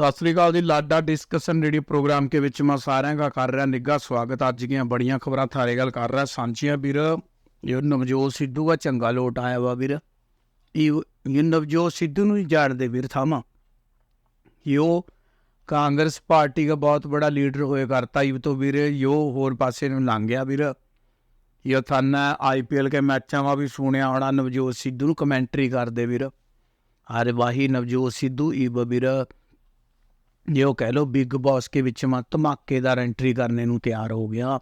ਸਤਿ ਸ੍ਰੀ ਅਕਾਲ ਜੀ। ਲਾਡਾ ਡਿਸਕਸ਼ਨ ਰੇਡੀਓ ਪ੍ਰੋਗਰਾਮ ਕੇ ਵਿੱਚ ਮੈਂ ਸਾਰਿਆਂ ਦਾ ਕਰ ਰਿਹਾ ਨਿੱਘਾ ਸਵਾਗਤ। ਅੱਜ ਦੀਆਂ ਬੜੀਆਂ ਖਬਰਾਂ ਥਾਰੇ ਗੱਲ ਕਰ ਰਿਹਾ ਸਾਂਝੀਆਂ ਵੀਰ। ਇਹ ਨਵਜੋਤ ਸਿੱਧੂ ਦਾ ਚੰਗਾ ਲੋਟ ਆਇਆ ਵਾ ਵੀਰ। ਇਹ ਨਵਜੋਤ ਸਿੱਧੂ ਨੂੰ ਹੀ ਜਾਣਦੇ ਵੀਰ ਥਾਮਾ ਯੋ ਕਾਂਗਰਸ ਪਾਰਟੀ ਦਾ ਬਹੁਤ ਬੜਾ ਲੀਡਰ ਹੋਏ ਕਰਤਾ ਇਹ ਤੋਂ ਵੀਰ। ਯੋ ਹੋਰ ਪਾਸੇ ਨੂੰ ਲੰਘ ਗਿਆ ਵੀਰ। ਇਹ ਥਾਨਾ ਆਈਪੀਐਲ ਕੇ ਮੈਚਾਂ ਵਾ ਵੀ ਸੁਣਿਆ ਹੋਣਾ ਨਵਜੋਤ ਸਿੱਧੂ ਨੂੰ, ਕਮੈਂਟਰੀ ਕਰਦੇ ਵੀਰ। ਅਰੇ ਵਾਹੀ ਨਵਜੋਤ ਸਿੱਧੂ ਇਹ ਵੀਰ। ਜੇ ਉਹ ਕਹਿ ਲੋ ਬਿਗ ਬॉस ਕੇ ਵਿੱਚ ਮੈਂ ਧਮਾਕੇਦਾਰ ਐਂਟਰੀ ਕਰਨੇ ਨੂੰ ਤਿਆਰ ਹੋ ਗਿਆ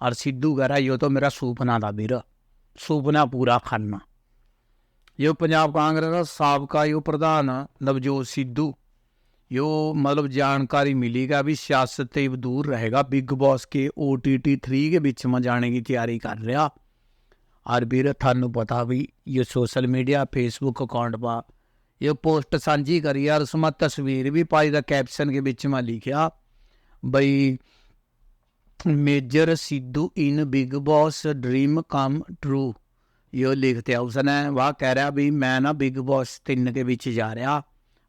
और सिद्धू कह रहा यो तो मेरा सुपना था वीर सुपना पूरा करना यो पंजाब कांग्रेस का सबका यो प्रधान नवजोत सिद्धू यो मतलब जानकारी मिलेगा भी सियासत से दूर रहेगा बिग बॉस के ओ टी टी थ्री के बीच में जाने की तैयारी कर रहा और वीर थानू पता भी ये सोशल मीडिया फेसबुक अकाउंट पर ये पोस्ट साझी करी और उसमें तस्वीर भी पाई था कैप्शन के बीच में लिखा भाई major Sidhu in Bigg Boss dream come true ये लिखते हैं उसने वह कह रहा भी मैं ना बिग बॉस तीन के बीच जा रहा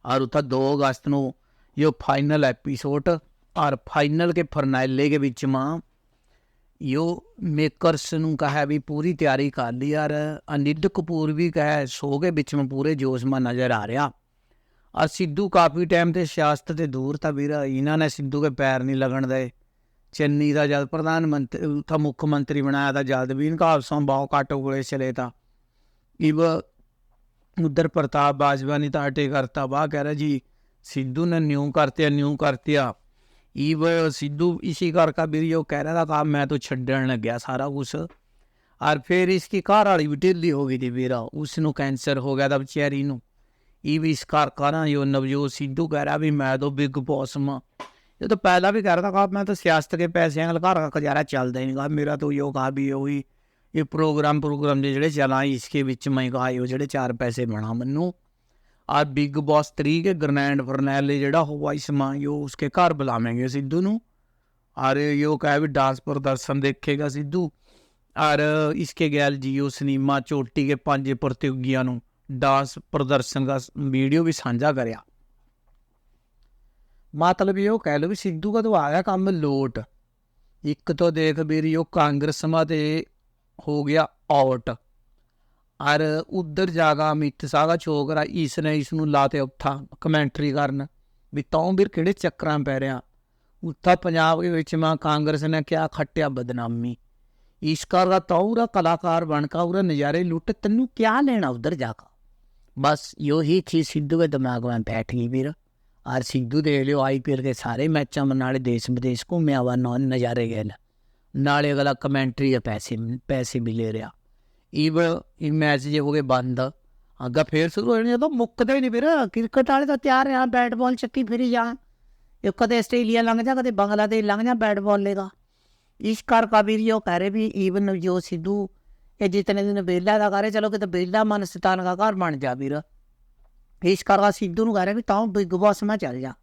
और उतना दो अगस्त को ये फाइनल एपिसोड और फाइनल के फरनैले के बीच में ਯੋ ਮੇਕਰਸ ਨੂੰ ਕਹਾ ਵੀ ਪੂਰੀ ਤਿਆਰੀ ਕਰ ਲਈ ਯਾਰ ਅਨਿਲ ਕਪੂਰ ਵੀ ਕਹੇ ਸੋ ਕੇ ਵਿੱਚ में ਪੂਰੇ ਜੋਸ਼ में ਨਜ਼ਰ ਆ ਰਿਹਾ ਔਰ ਸਿੱਧੂ ਕਾਫੀ ਟਾਈਮ ਤੇ ਸਿਆਸਤ ਤੇ ਦੂਰ ਤਾਂ ਵੀਰ ਇਹਨਾਂ ਨੇ ਸਿੱਧੂ ਕੇ ਪੈਰ ਨਹੀਂ ਲੱਗਣ ਦੇ ਚੰਨੀ ਦਾ ਜਦ ਪ੍ਰਧਾਨ ਮੰਤਰੀ ਉੱਥਾ ਮੁੱਖ ਮੰਤਰੀ ਬਣਾਇਆ ਤਾਂ ਜਦ ਵੀ ਇਨਕਾ ਆਪਸੋਂ ਬਹੁਤ ਘੱਟ ਕੋਲੇ ਚਲੇ ਤਾਂ इव उधर प्रताप बाजवा ने ताटे करता वाह कह रहा जी सिद्धू ने न्यू करते न्यू करते ईव सिद्धू इसी घर का भी यो कह रहा था कहा मैं तो छड़न लग गया सारा कुछ और फिर इसकी घर वाली भी ढिली हो गई थी ਵੀਰਾ ਉਸ ਨੂੰ ਕੈਂਸਰ ਹੋ ਗਿਆ था बेचारी ਨੂੰ ਇਹ ਵੀ ਇਸ ਘਰ का ना यो नवजोत सिद्धू कह रहा भी मैं तो बिग बॉस में ये तो पहला भी कह रहा था कहा मैं तो सियासत के पैसे घर का गुजारा चलता ही नहीं कहा मेरा तो यो कहा भी वही ਇਹ ਪ੍ਰੋਗਰਾਮ ਪ੍ਰੋਗਰਾਮ ਦੇ ਜਿਹੜੇ ਚਲਾ ਇਸਕੇ ਵਿੱਚ ਮੈਂ ਕਹਾ ਇਹ ਜਿਹੜੇ ਚਾਰ ਪੈਸੇ ਬਣਾ ਮੈਨੂੰ और ਬਿਗ बॉस थ्री ਕੇ ग्रनैंड फर्नैल ਜਿਹੜਾ ਹੋਆ ਇਸਮਾ ਯੋ ਉਸਕੇ ਘਰ ਬੁਲਾਵੇਂਗੇ ਸਿੱਧੂ ਨੂੰ। और यो कहा भी डांस प्रदर्शन देखेगा सिद्धू और इसके ਗੈਲ ਜੀਓ ਸਿਨੇਮਾ, ਚੋਟੀ के ਪੰਜ ਪ੍ਰਤੀਯੋਗੀਆਂ ਨੂੰ ਡਾਂਸ ਪ੍ਰਦਰਸ਼ਨ ਦਾ ਵੀਡੀਓ ਵੀ ਸਾਂਝਾ ਕਰਿਆ। ਮਤਲਬ ਇਹ ਕਹਿ ਲੋ ਵੀ ਸਿੱਧੂ ਕਾ ਆ ਆਇਆ ਕੰਮ ਲੋਟ? ਇੱਕ ਤੋਂ ਦੇਖ ਵੀਰੀ ਉਹ ਕਾਂਗਰਸਮਾ ਤੇ ਹੋ ਗਿਆ ਆਊਟ और उधर जागा अमित शाह का छोकरा इसने इसनू लाते उठा कमेंटरी करन भी तौ ਵੀਰ ਕਿਹੜੇ ਚੱਕਰਾਂ ਪੈ ਰਿਆ ਉੱਥਾ ਪੰਜਾਬ ਦੇ ਵਿੱਚ ਮਾਂ ਕਾਂਗਰਸ ਨੇ ਕਿਆ ਖੱਟਿਆ ਬਦਨਾਮੀ ਇਸ ਕਰ ਦਾ ਤੌਰਾ ਕਲਾਕਾਰ ਬਣ ਕਾ ਉਰਾ ਨਜ਼ਾਰੇ ਲੁੱਟ ਤੈਨੂੰ ਕਿਆ ਲੈਣਾ ਉਧਰ ਜਾ ਕੇ ਬਸ ਯੋ ਹੀ ਚੀਜ਼ ਸਿੱਧੂ ਦੇ ਦਿਮਾਗ ਵਿੱਚ ਬੈਠ ਗਈ ਵੀਰ ਔਰ ਸਿੱਧੂ ਦੇ ਲਿਓ ਆਈਪੀਐਲ ਦੇ ਸਾਰੇ ਮੈਚਾਂ में ਨਾਲੇ ਦੇਸ਼ ਵਿਦੇਸ਼ ਘੁੰਮਿਆ ਵਾ ਨੌ ਨਜ਼ਾਰੇ ਗਏ ਨਾਲੇ ਅਗਲਾ ਕਮੈਂਟਰੀ ਦੇ ਪੈਸੇ ਪੈਸੇ ਵੀ ਲੈ ਰਿਹਾ ਇਹ ਮੈਚ ਜੇ ਹੋ ਗਏ ਬੰਦ। ਅੱਗਾ ਫੇਰ ਸ਼ੁਰੂ ਹੋਣੇ ਜਦੋਂ ਮੁੱਕਦੇ ਹੀ ਨਹੀਂ ਵੀਰ ਕ੍ਰਿਕਟ ਵਾਲੇ ਤਾਂ ਤਿਆਰ ਆ ਬੈਟ ਬਾਲ ਚੱਕੀ ਫਿਰੀ ਜਾਣ ਇਹ ਕਦੇ ਆਸਟ੍ਰੇਲੀਆ ਲੰਘ ਜਾ, ਕਦੇ ਬੰਗਲਾਦੇਸ਼ ਲੰਘ ਜਾ ਬੈਟ ਬਾਲ ਲੇਗਾ ਇਸ ਕਰ ਕਬੀਰੀਓ ਕਹ ਰਹੇ ਵੀ ਈਵਨ ਨਵਜੋਤ ਸਿੱਧੂ, ਇਹ ਜਿਤਨੇ ਦਿਨ ਬੇਲਾ ਦਾ ਕਰੇ ਚਲੋ ਕਿਤੇ ਬੇਲਾ ਮਨ ਸਤਾਨ ਦਾ ਘਰ ਬਣ ਜਾ ਵੀਰ। ਇਸ ਕਰ ਸਿੱਧੂ ਨੂੰ ਕਹ ਰਿਹਾ ਵੀ ਤਾਂ ਬਿਗ ਬਾਸ ਮੈਂ ਚੱਲ ਜਾ।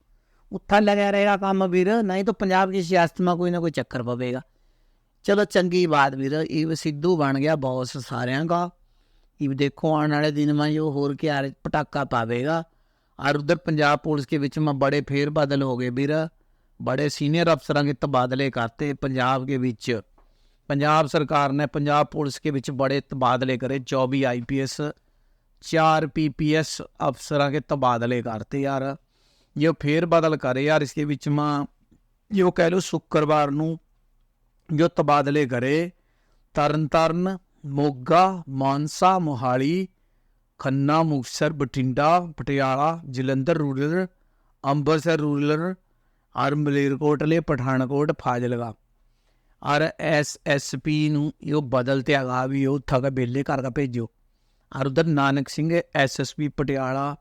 ਉੱਥਾ ਲੱਗਿਆ ਰਹੇਗਾ ਕੰਮ ਵੀਰ, ਨਹੀਂ ਤਾਂ ਪੰਜਾਬ ਦੀ ਸਿਆਸਤ ਮਾ ਕੋਈ ਨਾ ਕੋਈ ਚੱਕਰ ਪਵੇਗਾ। चलो चंगी बात वीर इव सिद्धू बन गया बॉस सारे का इव देखो आने वाले दिन में जो होर के आर पटाखा पावेगा और उधर पंजाब पुलिस के बीच में बड़े फेर बदल हो गए वीर बड़े सीनियर अफसरों के तबादले करते पंजाब के बीच पंजाब सरकार ने पंजाब पुलिस के बीच बड़े तबादले करे चौबीस आईपीएस चार पीपीएस अफसरों के तबादले करते यार ये फेर बदल करे यार इसके बीच में यो कह लो शुक्रवार ਨੂੰ ਜੋ ਤਬਾਦਲੇ ਕਰੇ ਤਰਨਤਾਰਨ, ਮੋਗਾ, ਮਾਨਸਾ, ਮੋਹਾਲੀ, ਖੰਨਾ, ਮੁਕਤਸਰ, ਬਠਿੰਡਾ, ਪਟਿਆਲਾ, ਜਲੰਧਰ ਰੂਰਲ, ਅੰਮ੍ਰਿਤਸਰ ਰੂਰਲ ਔਰ ਮਲੇਰਕੋਟਲੇ ਪਠਾਨਕੋਟ, ਫਾਜ਼ਿਲਕਾ। ਔਰ ਪੀ ਨੂੰ ਇਹ ਬਦਲ ਤੇ ਆਗਾ ਵੀ ਉਹ ਥਗਾ ਬੇਲੇ ਘਰ ਦਾ ਭੇਜਿਓ। ਔਰ ਉਧਰ ਨਾਨਕ ਸਿੰਘ ਐਸਐਸਪੀ ਪਟਿਆਲਾ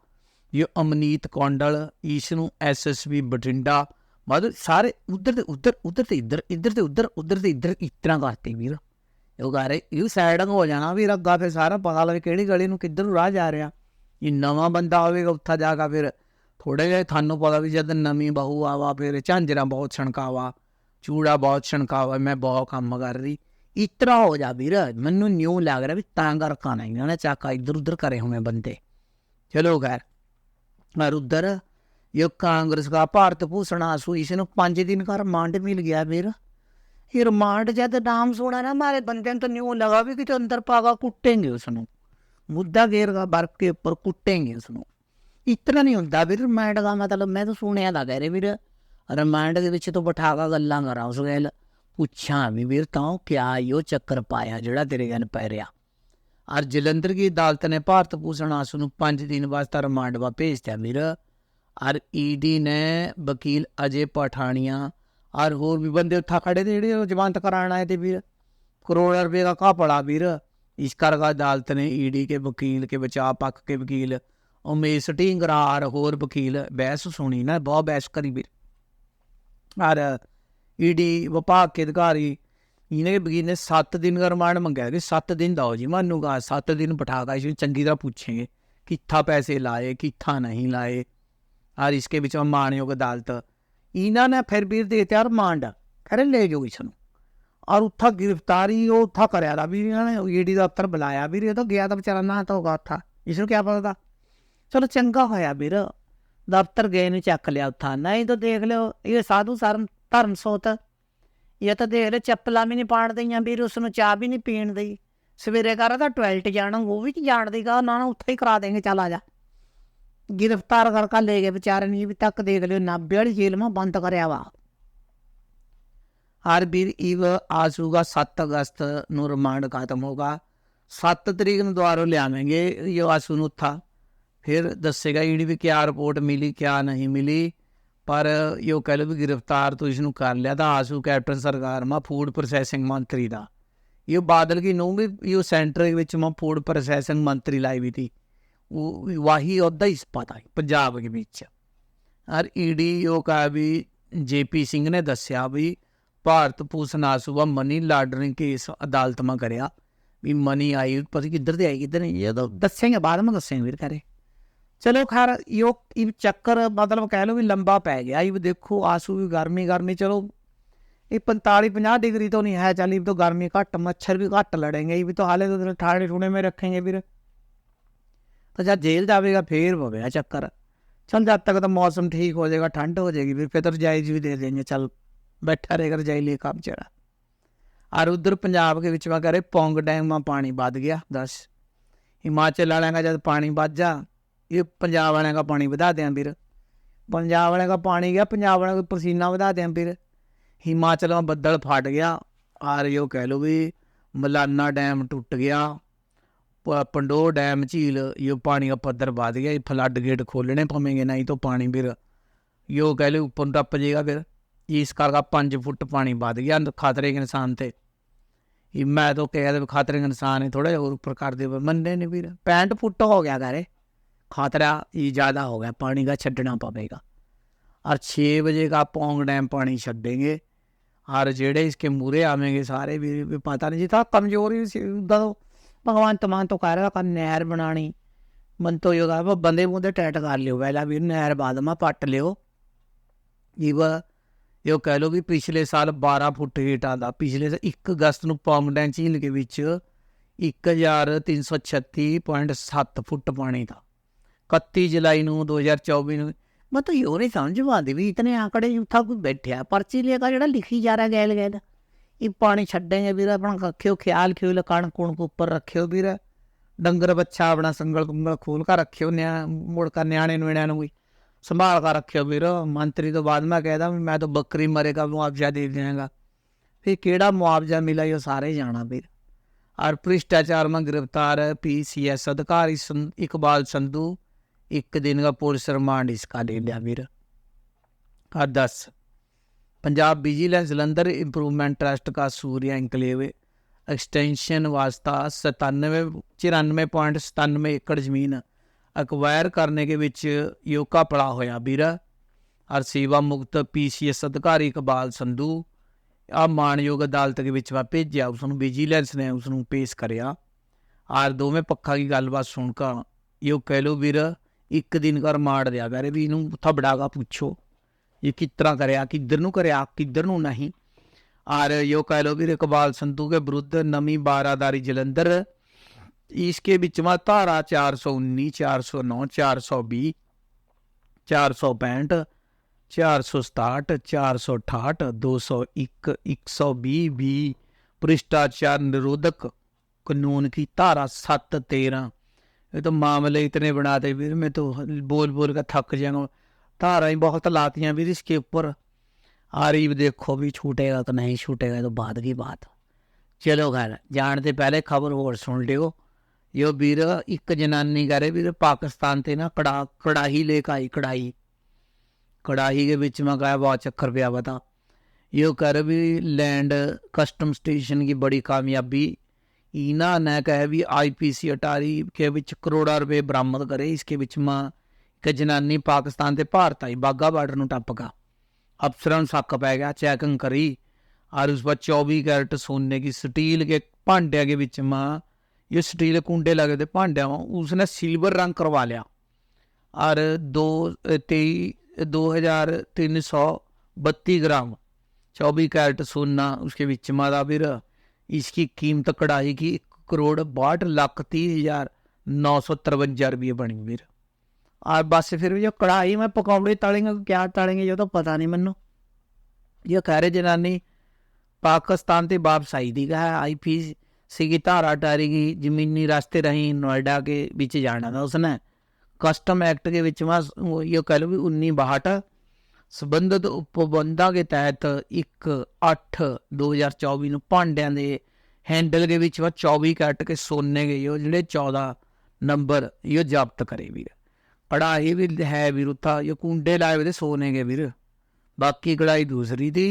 ਇਹ ਅਮਨੀਤ ਕੌਂਡਲ ਇਸ ਨੂੰ ਐਸਐਸਪੀ ਬਠਿੰਡਾ ਮਤਲਬ ਸਾਰੇ ਉਧਰ ਤੇ ਉਧਰ ਉਧਰ ਤੇ ਇੱਧਰ ਇੱਧਰ ਤੇ ਉਧਰ ਉਧਰ ਤੇ ਇੱਧਰ ਇਸ ਤਰ੍ਹਾਂ ਕਰਤੇ ਵੀਰ ਉਹ ਕਹਰੇ ਇਹ ਸਾਈਡਾਂ ਹੋ ਜਾਣਾ ਵੀ ਰੱਗਾ ਫਿਰ ਸਾਰਾ ਪਤਾ ਲੱਗੇ ਕਿਹੜੀ ਗਲੀ ਨੂੰ ਕਿੱਧਰ ਨੂੰ ਰਾਹ ਜਾ ਰਿਹਾ ਇਹ ਨਵਾਂ ਬੰਦਾ ਹੋਵੇਗਾ ਉੱਥਾ ਜਾ ਕੇ ਫਿਰ ਥੋੜੇ ਜਿਹਾ ਤੁਹਾਨੂੰ ਪਤਾ ਵੀ ਜਦ ਨਵੀਂ ਬਹੂ ਆਵਾ ਫਿਰ ਝਾਂਜਰਾ ਬਹੁਤ ਛਣਕਾਵਾ ਚੂੜਾ ਬਹੁਤ ਛਣਕਾਵਾ ਮੈਂ ਬਹੁਤ ਕੰਮ ਕਰ ਰਹੀ ਇਤਰਾ ਹੋ ਜਾ ਵੀਰ ਮੈਨੂੰ ਨਿਊ ਲੱਗ ਰਿਹਾ ਵੀ ਤਾਂ ਕਰਕੇ ਨਹੀਂ ਇਹਨਾਂ ਨੇ ਚਾਕਾ ਇੱਧਰ ਉੱਧਰ ਕਰੇ ਹੋਵੇਂ ਬੰਦੇ ਚਲੋ ਖੈਰ ਔਰ ਉਧਰ ये कांग्रेस का भारत भूषण आंसू इसने पांच दिन का रिमांड मिल गया फिर ये रिमांड जब नाम सुना ना हमारे बंदे ने तो न्यू लगा भी कि तो अंदर पागा कुटेंगे उसनु मुद्दा घेर का बर्फ के ऊपर कुटेंगे उसनु ਇਤਨਾ ਨਹੀਂ ਹੁੰਦਾ ਵੀਰ ਰਿਮਾਂਡ ਦਾ ਮਤਲਬ ਮੈਂ ਤਾਂ ਸੁਣਿਆ ਦਾ ਕਹਿ ਰਹੇ ਵੀਰ ਰਿਮਾਂਡ ਦੇ ਵਿੱਚ ਤੋਂ ਬਿਠਾ ਕੇ ਗੱਲਾਂ ਕਰਾਂ ਉਸ ਗੱਲ ਪੁੱਛਾਂ ਵੀ ਵੀਰ ਤਾਂ ਕਿਆ ਇਹੋ ਚੱਕਰ ਪਾਇਆ ਜਿਹੜਾ ਤੇਰੇ ਗਨ ਪੈ ਰਿਹਾ ਔਰ ਜਲੰਧਰ ਦੀ ਅਦਾਲਤ ਨੇ ਭਾਰਤ ਭੂਸ਼ਣ ਆਸੂ ਨੂੰ 5 ਦਿਨ ਵਾਸਤੇ ਰਿਮਾਂਡ ਵਾ ਭੇਜਿਆ ਵੀਰ ਔਰ ਈਡੀ ਨੇ ਵਕੀਲ ਅਜੇ ਪਠਾਣੀਆਂ ਔਰ ਹੋਰ ਵੀ ਬੰਦੇ ਉੱਥਾ ਖੜੇ ਤੇ ਜਿਹੜੇ ਜ਼ਮਾਨਤ ਕਰਾਣ ਆਏ ਤੇ ਵੀਰ। ਕਰੋੜ ਰੁਪਏ ਦਾ ਕਾਪੜਾ ਵੀਰ। ਇਸ ਕਰਕੇ ਅਦਾਲਤ ਨੇ ਈਡੀ ਕੇ ਵਕੀਲ ਕੇ ਬਚਾਅ ਪੱਖ ਕੇ ਵਕੀਲ ਉਮੇਸ਼ ਢੀਂਗਰਾ ਔਰ ਹੋਰ ਵਕੀਲ ਬਹਿਸ ਸੁਣੀ ਨਾ, ਬਹੁਤ ਬਹਿਸ ਕਰੀ ਵੀਰ। ਔਰ ਈਡੀ ਵਿਭਾਗ ਕੇ ਅਧਿਕਾਰੀ ਇਹਨੇ ਵਕੀਲ ਨੇ 7 ਦਿਨ ਦਾ ਰਿਮਾਂਡ ਮੰਗਿਆ ਕਿ 7 ਦਿਨ ਦਓ ਜੀ, ਮਾਨੂਗਾ 7 ਦਿਨ ਬਿਠਾ ਕੇ ਇਸ ਚੰਗੀ ਤਰ੍ਹਾਂ ਪੁੱਛेंगे ਕਿੱਥਾ ਪੈਸੇ ਲਾਏ, ਕਿੱਥਾ ਨਹੀਂ ਲਾਏ ਔਰ ਇਸਕੇ ਵਿੱਚ ਮਾਨਯੋਗ ਅਦਾਲਤ। ਇਹਨਾਂ ਨੇ ਫਿਰ ਵੀਰ ਦੇ ਤਿਆਰ ਰਿਮਾਂਡ ਕਰੇ ਲੈ ਜੋ ਇਸ ਨੂੰ। ਔਰ ਉੱਥਾ ਗ੍ਰਿਫਤਾਰੀ ਉਹ ਉੱਥਾ ਕਰਿਆ ਦਾ ਵੀ ਇਹਨਾਂ ਨੇ ਈਡੀ ਦਾ ਅਫਸਰ ਬੁਲਾਇਆ ਵੀਰ, ਇਹ ਤਾਂ ਗਿਆ ਤਾਂ ਵਿਚਾਰਾ ਨਾ ਤਾਂ ਹੋਗਾ ਉੱਥਾ। ਇਸ ਨੂੰ ਕੀ ਪਤਾ? ਤਾ? ਚਲੋ ਚੰਗਾ ਹੋਇਆ ਵੀਰ। ਦਫ਼ਤਰ ਗਏ ਨੂੰ, ਚੱਕ ਲਿਆ ਉੱਥਾ। ਨਹੀਂ ਤਾਂ ਦੇਖ ਲਿਓ, ਇਹ ਸਾਧੂ ਸਰਮ ਧਰਮ ਸੋਤ। ਇਹ ਤਾਂ ਦੇਖ ਲੈ ਚੱਪਲਾਂ ਵੀ ਨਹੀਂ ਪਾਣ ਦਈਆਂ ਵੀਰ, ਉਸ ਨੂੰ ਚਾਹ ਵੀ ਨਹੀਂ ਪੀਣ ਦਈ। ਸਵੇਰੇ ਕਰਾ ਤਾਂ ਟਾਇਲਟ ਜਾਣਾ, ਉਹ ਵੀ ਨਹੀਂ ਜਾਣ ਦੇਗਾ, ਨਾ ਨਾ ਉੱਥੇ ਹੀ ਕਰਾ ਦੇਂਗੇ ਚੱਲ ਆ ਜਾ। ਗ੍ਰਿਫਤਾਰ ਕਰਕੇ ਲੈ ਗਏ ਵਿਚਾਰੇ ਨੇ ਵੀ ਤੱਕ ਦੇਖ ਲਿਓ 90 ਵਾਲੀ ਜੇਲ੍ਹ ਮਾ ਬੰਦ ਕਰਿਆ ਵਾ। ਹਰ ਵੀਰ ਈਵ ਆਸੂਗਾ 7 ਅਗਸਤ ਨੂੰ ਰਿਮਾਂਡ ਖਤਮ ਹੋਗਾ 7 ਤਰੀਕ ਨੂੰ ਦੁਆਰੋਂ ਲਿਆਵਾਂਗੇ ਇਹ ਆਸੂ ਨੂੰ ਉੱਥਾ। ਫਿਰ ਦੱਸੇਗਾ ਈਡੀ ਵੀ ਕਿਆ ਰਿਪੋਰਟ ਮਿਲੀ, ਕਿਆ ਨਹੀਂ ਮਿਲੀ। ਪਰ ਇਹ ਕਹਿ ਲਓ ਵੀ ਗ੍ਰਿਫਤਾਰ ਤੋਂ ਇਸ ਨੂੰ ਕਰ ਲਿਆ ਤਾਂ ਆਸੂ ਕੈਪਟਨ ਸਰਕਾਰ ਮਾ ਫੂਡ ਪ੍ਰੋਸੈਸਿੰਗ ਮੰਤਰੀ ਦਾ। ਇਹ ਬਾਦਲ ਕੀ ਨੂੰ ਵੀ ਇਹ ਸੈਂਟਰ ਵਿੱਚ ਮਾ ਫੂਡ ਪ੍ਰੋਸੈਸਿੰਗ ਮੰਤਰੀ ਲਾਈ ਵੀ ਥੀ ਉਹ ਵਾਹੀ वाही ਹੀ ਪਤਾ इस्पात आई पंजाब के बीच और ईडीओ का भी जेपी ਸਿੰਘ ਨੇ ਦੱਸਿਆ ਵੀ ਭਾਰਤ ਪੁਲਿਸ ਨਾਲ ਸੁਬਾ ਮਨੀ ਲਾਡਰਿੰਗ ਕੇਸ ਅਦਾਲਤ ਮਾ ਕਰਿਆ, ਵੀ ਮਨੀ ਆਈ, ਪਤਾ ਕਿੱਧਰ ਤੇ ਆਈ, ਕਿੱਧਰ ਨਹੀਂ ਇਹ ਤਾਂ ਦੱਸੇਗੇ, ਬਾਅਦ ਮਾ ਦੱਸਿਆ ਵੀਰ ਕਰੇ ਚਲੋ ਖੈਰ ਯੋ ਇਹ ਚੱਕਰ ਮਤਲਬ ਕਹਿ ਲਓ ਵੀ ਲੰਬਾ ਪੈ ਗਿਆ, ਇਹ ਦੇਖੋ ਆਸੂ ਵੀ ਗਰਮੀ ਗਰਮੀ, ਚਲੋ ਇਹ 45 50 ਡਿਗਰੀ ਤੋਂ ਨਹੀਂ ਹੈ, ਚੱਲ ਇਹ ਤਾਂ ਗਰਮੀ ਘੱਟ, ਮੱਛਰ ਵੀ ਘੱਟ ਲੜੇਗੇ, ਇਹ ਵੀ ਤਾਂ ਹਾਲੇ ਤੋਂ ਠਾੜੇ ਠੂਣੇ ਮੇ ਰੱਖੇਗੇ ਵੀਰ। ਤਾਂ ਜਦ ਜੇਲ੍ਹ ਜਾਵੇਗਾ ਫੇਰ ਪਵੇਗਾ ਚੱਕਰ ਚਲ ਜਦ ਤੱਕ ਤਾਂ ਮੌਸਮ ਠੀਕ ਹੋ ਜਾਏਗਾ ਠੰਡ ਹੋ ਜਾਏਗੀ ਫਿਰ ਫਿਰ ਰਜਾਈ ਜੀ ਵੀ ਦੇ ਦੇਣਗੇ ਚਲ ਬੈਠਾ ਰਹੇਗਾ ਰਜਾਈ ਲੈ ਕੰਮ ਚੜਾ और उधर पंजाब के बीच में करे पोंग डैम में पानी बद गया दस हिमाचल वाले का जब पानी बद जा ये पंजाब वाले का पानी बढ़ा दें फिर पंजाब वाले का पानी गया पंजाब वाले का पसीना बढ़ा दें फिर हिमाचल में बदल फट गया और यो कह लो भी मलाना डैम टूट गया ਪੰਡੋ ਡੈਮ ਝੀਲ ਇਹ ਪਾਣੀ ਦਾ ਪੱਧਰ ਵੱਧ ਗਿਆ ਇਹ ਫਲੱਡ ਗੇਟ ਖੋਲਣੇ ਪਵੇਂਗੇ ਨਹੀਂ ਤਾਂ ਪਾਣੀ ਵੀਰ ਯੋ ਕਹਿ ਲੋ ਉੱਪਰ ਨੂੰ ਟੱਪ ਜਾਏਗਾ ਫਿਰ ਇਸ ਕਰਕੇ 5 ਫੁੱਟ ਪਾਣੀ ਵੱਧ ਗਿਆ ਖਤਰੇ ਦੇ ਨਿਸ਼ਾਨ ਤੇ ਇਹ ਮੈਂ ਤਾਂ ਕਹਿ ਦੇ ਖਤਰੇ ਦੇ ਨਿਸ਼ਾਨ ਹੈ ਥੋੜਾ ਜਿਹਾ ਹੋਰ ਉੱਪਰ ਕਰ ਦੇ ਮੰਨੇ ਨਹੀਂ ਵੀਰ 65 ਫੁੱਟ ਹੋ ਗਿਆ ਕਰੇ खतरा ये ज़्यादा हो गया पानी का छड़ना पड़ेगा और छः बजे का पोंग डैम पानी छेंगे और जेड़े इसके मूरे आवेंगे सारे भी, भी पता नहीं जितना कमजोरी सी उदा ਭਗਵੰਤ ਮਾਨ ਤੋਂ ਕਹਿ ਰਿਹਾ ਕਿ ਨਹਿਰ ਬਣਾਣੀ ਮੰਤੋ ਯੋਗਾ ਵਾ, ਬੰਦੇ ਮੁੰਦੇ ਟੈਟ ਕਰ ਲਿਓ। ਪਹਿਲਾਂ ਵੀ ਨਹਿਰ ਬਾਦਮਾ ਪੱਟ ਲਿਓ। ਜੀਵ, ਇਹ ਕਹਿ ਲੋ ਵੀ ਪਿਛਲੇ ਸਾਲ 12 ਫੁੱਟ ਹੇਠ ਦਾ, ਪਿਛਲੇ 1 ਅਗਸਤ ਨੂੰ ਪੌਮਡੈਂ ਝੀਲ ਦੇ ਵਿੱਚ 1336.7 ਫੁੱਟ ਪਾਣੀ ਦਾ। 31 ਜੁਲਾਈ ਨੂੰ 2024 ਨੂੰ, ਮੈਂ ਤਾਂ ਯੋ ਨਹੀਂ ਸਮਝ ਪਾਉਂਦੀ ਵੀ ਇਤਨੇ ਆંકੜੇ ਉੱਥਾ ਕੋਈ ਬੈਠਿਆ, ਪਰਚੀ ਲਿਆ ਜਿਹੜਾ ਲਿਖੀ ਜਾ ਰਿਹਾ ਗੈਲ ਗੈਲ ਪਾਣੀ ਛੱਡੇ छड़ेंगे ਵੀਰ, ਆਪਣਾ रखियो ख्याल ख्यूल कण कुण को ऊपर रखियो वीरा ਡੰਗਰ ਬੱਚਾ ਆਪਣਾ ਸੰਗਲ ਗੁੰਗਲ ਖੋਲ ਕੇ ਰੱਖਿਓ ਨਿਆ, ਮੋੜ ਕੇ ਨਿਆਣੇ ਨਵੇੜਿਆਂ ਨੂੰ ਵੀ ਸੰਭਾਲ ਕੇ ਰੱਖਿਓ ਵੀਰ। ਮੰਤਰੀ ਤੋਂ ਬਾਅਦ ਮੈਂ ਕਹਿਦਾ ਮੈਂ ਤਾਂ ਬੱਕਰੀ ਮਰੇਗਾ ਮੁਆਵਜ਼ਾ ਦੇ ਦੇਵਾਂਗਾ ਫੇ ਕਿਹੜਾ ਮੁਆਵਜ਼ਾ ਮਿਲਾ ਇਹ ਸਾਰੇ ਜਾਣਾ ਵੀਰ। ਔਰ ਭ੍ਰਿਸ਼ਟਾਚਾਰ ਮੈਂ ਗ੍ਰਿਫਤਾਰ ਪੀਸੀਐਸ ਅਧਿਕਾਰੀ ਇਕਬਾਲ ਸੰਧੂ, ਇੱਕ ਦਿਨ ਦਾ ਪੁਲਿਸ ਰਿਮਾਂਡ ਇਸਕਾ ਦੇ ਲਿਆ ਵੀਰ। ਆ ਦੱਸ। Punjab vigilance Jalandhar improvement trust का सूर्य इंक्लेव एक्सटेंशन वास्ता सतानवे चौरानवे पॉइंट सतानवे एकड़ जमीन अक्वायर करने के विच योका पड़ा होया वीर और सेवा मुक्त पीसीएस अधिकारी इकबाल संधू ਆ ਮਾਨਯੋਗ ਅਦਾਲਤ ਦੇ ਵਿੱਚ ਵਾ ਭੇਜਿਆ ਉਸ ਨੂੰ ਵਿਜੀਲੈਂਸ ਨੇ ਉਸ ਨੂੰ ਪੇਸ਼ ਕਰਿਆ ਆਰ ਦੋਵੇਂ ਪੱਖਾਂ ਦੀ ਗੱਲਬਾਤ ਸੁਣ ਕੇ ਇਹ ਕਹਿ ਲੋ ਵੀਰ ਇੱਕ ਦਿਨ ਕਰ ਮਾਰ ਦਿਆ ਕਰੇ ਵੀ ਇਹਨੂੰ ਥਬੜਾਗਾ ਪੁੱਛੋ ਇਹ ਕਿਸ ਤਰ੍ਹਾਂ ਕਰਿਆ ਕਿੱਧਰ ਨੂੰ ਕਰਿਆ ਕਿੱਧਰ ਨੂੰ ਨਹੀਂ ਆਰ ਇਹ ਕਹਿ ਲੋ ਵੀਰ ਇਕਬਾਲ ਸੰਧੂ ਦੇ ਵਿਰੁੱਧ ਨਵੀਂ ਬਾਰਾਦਾਰੀ ਜਲੰਧਰ ਇਸਕੇ ਵਿੱਚ ਮਾ ਧਾਰਾ 419 409 420 465 467 468 201 120 20 ਭ੍ਰਿਸ਼ਟਾਚਾਰ ਨਿਰੋਧਕ ਕਾਨੂੰਨ की धारा सात तेरह ये तो मामले इतने बनाते वीर मैं तो बोल बोल कर थक जाऊंगा धाराएँ बहुत लाती हैं भी इसके ऊपर आ रही देखो भी छूटेगा तो नहीं छूटेगा तो बाद की बात चलो खैर जानते पहले खबर और सुन लियो यो वीर एक जनानी कह रहे भीर पाकिस्तान से ना कड़ा कड़ाही लेकर आई कड़ाही कड़ाही के बीच में कहा बहुत चक्कर पे पता यो कह रहे भी लैंड कस्टम स्टेशन की बड़ी कामयाबी इना ने कहे भी आई पी सी अटारी के बीच करोड़ा रुपये बरामद करे इसके बीच में ਇੱਕ ਜਨਾਨੀ ਪਾਕਿਸਤਾਨ ਤੇ ਭਾਰਤ ਆਈ ਬਾਗਾ ਬਾਰਡਰ ਨੂੰ ਟੱਪ ਗਾ ਅਫਸਰਾਂ ਨੂੰ ਸ਼ੱਕ ਪੈ ਗਿਆ ਚੈਕਿੰਗ ਕਰੀ और उस पर चौबीस कैरेट सोने की स्टील के भांडे के बीच में ये स्टील कुंडे लगे थे भांडे में उसने सिल्वर रंग करवा लिया और दो तेई दो हजार तीन सौ बत्ती ग्राम चौबीस कैरेट सोना उसके बीच में था फिर इसकी कीमत कढ़ाई की एक करोड़ बाहठ लाख तीस हजार नौ सौ तिरवंजा रुपये बनी फिर और बस फिर जो कढ़ाई में पकौड़े तलेंगे क्या तलेंगे ये तो पता नहीं मैनू ये कह रहे जनानी ਪਾਕਿਸਤਾਨ ਤੇ ਵਾਪਸ ਆਈ ਦੀ ਹੈ ਆਈਪੀ ਸੀਗੀ ਧਾਰਾ ਟਾਰੀ की ਜ਼ਮੀਨੀ ਰਸਤੇ ਰਹੀ ਨੋਇਡਾ के ਵਿੱਚ ਜਾਣਾ था उसने कस्टम एक्ट के ਵਿੱਚ ਮੈਂ ਇਹ ਕਹ ਲਓ ਵੀ 1962 ਸੰਬੰਧਿਤ ਉਪਬੰਧਾਂ ਦੇ ਤਹਿਤ 1 8 2024 ਨੂੰ ਭਾਂਡਿਆਂ ਦੇ ਹੈਂਡਲ ਦੇ ਵਿੱਚ ਵਾ 24 ਕੱਟ ਕੇ ਸੋਨੇ ਗਏ ਉਹ ਜਿਹੜੇ 14 ਨੰਬਰ ਇਹ ਜ਼ਬਤ ਕਰੇ ਵੀਰ कढ़ाई भी है वीर था ये कुंडे लाए हुए थे सोने के वीर बाकी कढ़ाई दूसरी थी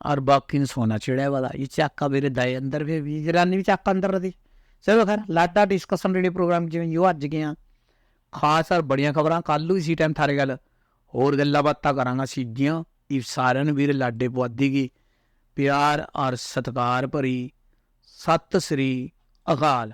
और बाकी ने सोना चिड़े वाला ये चाका मेरे दाए अंदर भी भी जरानी भी चाका अंदर रही चलो खैर लाटा डिस्कशन रेडियो ਪ੍ਰੋਗਰਾਮ ਜਿਵੇਂ ਯੂ ਅੱਜ ਗਿਆ ਖਾਸ ਔਰ ਬੜੀਆਂ ਖਬਰਾਂ ਕੱਲ ਨੂੰ ਇਸੇ ਟਾਈਮ ਥਾਰੇ ਗੱਲ ਹੋਰ ਗੱਲਾਂ ਬਾਤਾਂ ਕਰਾਂਗਾ ਸਿੱਧੀਆਂ ਇਫਸਾਰਨ ਵੀਰ ਲਾਡੇ ਪੁਆਦੀ ਕੀ ਪਿਆਰ ਔਰ ਸਤਕਾਰ ਭਰੀ ਸਤਿ ਸ੍ਰੀ ਅਕਾਲ